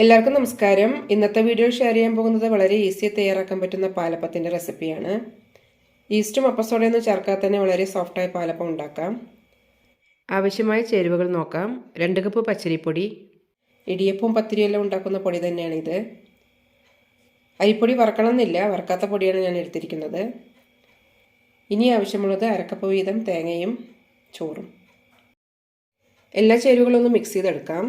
എല്ലാവർക്കും നമസ്കാരം. ഇന്നത്തെ വീഡിയോ ഷെയർ ചെയ്യാൻ പോകുന്നത് വളരെ ഈസി തയ്യാറാക്കാൻ പറ്റുന്ന പാലപ്പത്തിന്റെ റെസിപ്പിയാണ് ഈസ്റ്റും അപ്പസോടയൊന്നും ചേർക്കാതെ തന്നെ വളരെ സോഫ്റ്റായ പാലപ്പം ഉണ്ടാക്കാം. ആവശ്യമായ ചേരുവകൾ നോക്കാം. രണ്ട് കപ്പ് പച്ചരിപ്പൊടി ഇടിയപ്പവും പത്തിരിയെല്ലാം ഉണ്ടാക്കുന്ന പൊടി തന്നെയാണിത്. അരിപ്പൊടി വറക്കണമെന്നില്ല വറക്കാത്ത പൊടിയാണ് ഞാൻ എടുത്തിരിക്കുന്നത്. ഇനി ആവശ്യമുള്ളത് അരക്കപ്പ് വീതം തേങ്ങയും ചോറും. എല്ലാ ചേരുവകളൊന്നും മിക്സ് ചെയ്തെടുക്കാം.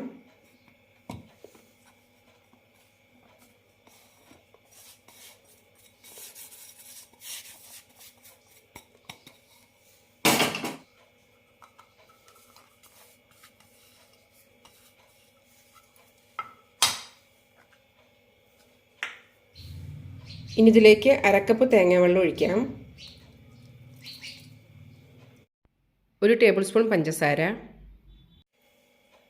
ഇനി ഇതിലേക്ക് അരക്കപ്പ് തേങ്ങാവെള്ളം ഒഴിക്കാം. ഒരു ടേബിൾ സ്പൂൺ പഞ്ചസാര.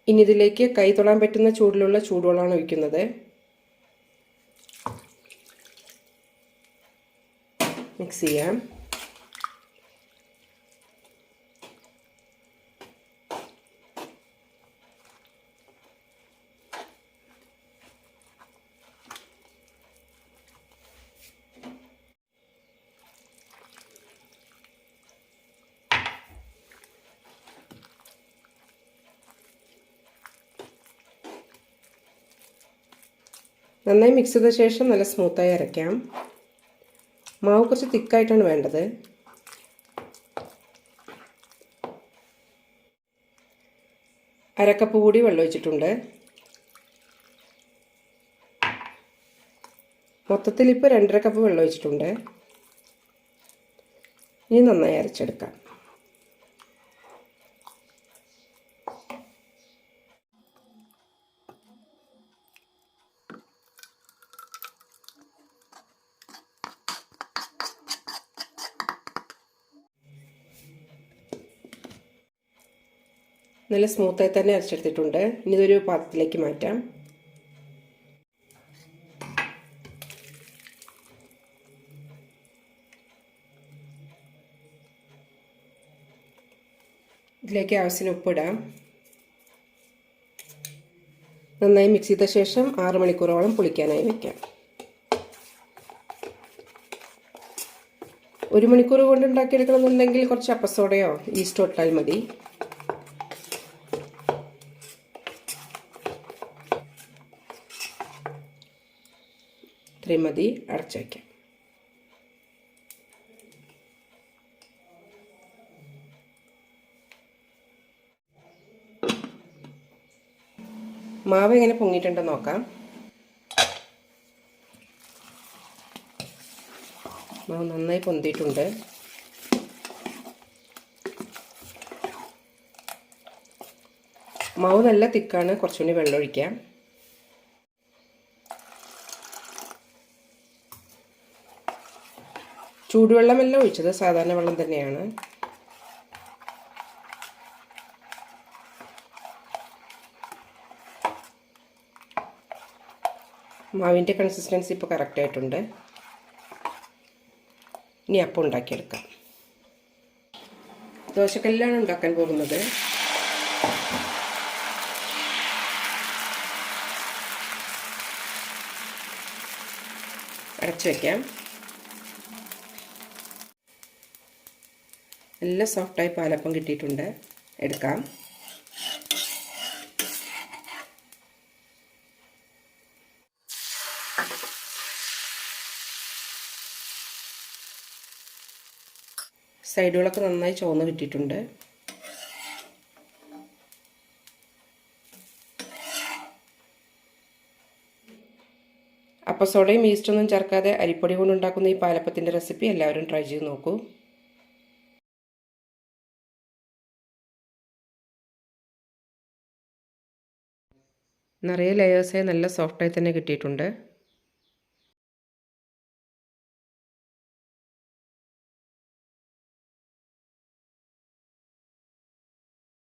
ഇനി ഇതിലേക്ക് കൈ തൊടാൻ പറ്റുന്ന ചൂടിലുള്ള ചൂടുവെള്ളമാണ് ഒഴിക്കുന്നത്. മിക്സ് ചെയ്യാം. നന്നായി മിക്സ് ചെയ്ത ശേഷം നല്ല സ്മൂത്തായി അരയ്ക്കാം. മാവ് കുറച്ച് തിക്കായിട്ടാണ് വേണ്ടത്. അരക്കപ്പ് കൂടി വെള്ളം ഒഴിച്ചിട്ടുണ്ട്. മൊത്തത്തിൽ ഇപ്പോൾ രണ്ടര കപ്പ് വെള്ളം ഒഴിച്ചിട്ടുണ്ട്. ഇനി നന്നായി അരച്ചെടുക്കാം. നല്ല സ്മൂത്തായി തന്നെ അരച്ചെടുത്തിട്ടുണ്ട്. ഇനി ഇതൊരു പാത്രത്തിലേക്ക് മാറ്റാം. ഇതിലേക്ക് ആവശ്യത്തിന് ഉപ്പിടാം. നന്നായി മിക്സ് ചെയ്ത ശേഷം ആറ് മണിക്കൂറോളം പുളിക്കാനായി വെക്കാം. ഒരു മണിക്കൂർ കൊണ്ട് ഉണ്ടാക്കിയെടുക്കണമെന്നുണ്ടെങ്കിൽ കുറച്ച് അപ്പസോടയോ ഈസ്റ്റോ ഇട്ടാൽ മതി. ഇത്രയും മതി മാവ് എങ്ങനെ പൊങ്ങിയിട്ടുണ്ടെന്ന് നോക്കാം. മാവ് നന്നായി പൊന്തിയിട്ടുണ്ട്. മാവ് നല്ല തിക്കാണ് കുറച്ചുകൂടി വെള്ളം ഒഴിക്കാം ചൂടുവെള്ളമല്ല ഒഴിച്ചത് സാധാരണ വെള്ളം തന്നെയാണ്. മാവിന്റെ കൺസിസ്റ്റൻസി ഇപ്പോൾ കറക്റ്റ് ആയിട്ടുണ്ട്. ഇനി അപ്പം ഉണ്ടാക്കിയെടുക്കാം. ദോശക്കല്ലാണ് ഉണ്ടാക്കാൻ പോകുന്നത്. അടച്ചു വയ്ക്കാം നല്ല സോഫ്റ്റായി പാലപ്പം കിട്ടിയിട്ടുണ്ട്. എടുക്കാം. സൈഡുകളൊക്കെ നന്നായി ചുവന്ന് കിട്ടിയിട്ടുണ്ട്. അപ്പസോടയും ഈസ്റ്റൊന്നും ചേർക്കാതെ അരിപ്പൊടി കൊണ്ടുണ്ടാക്കുന്ന ഈ പാലപ്പത്തിന്റെ റെസിപ്പി എല്ലാവരും ട്രൈ ചെയ്ത് നോക്കൂ. നിറയെ ലെയേഴ്സായി നല്ല സോഫ്റ്റായി തന്നെ കിട്ടിയിട്ടുണ്ട്.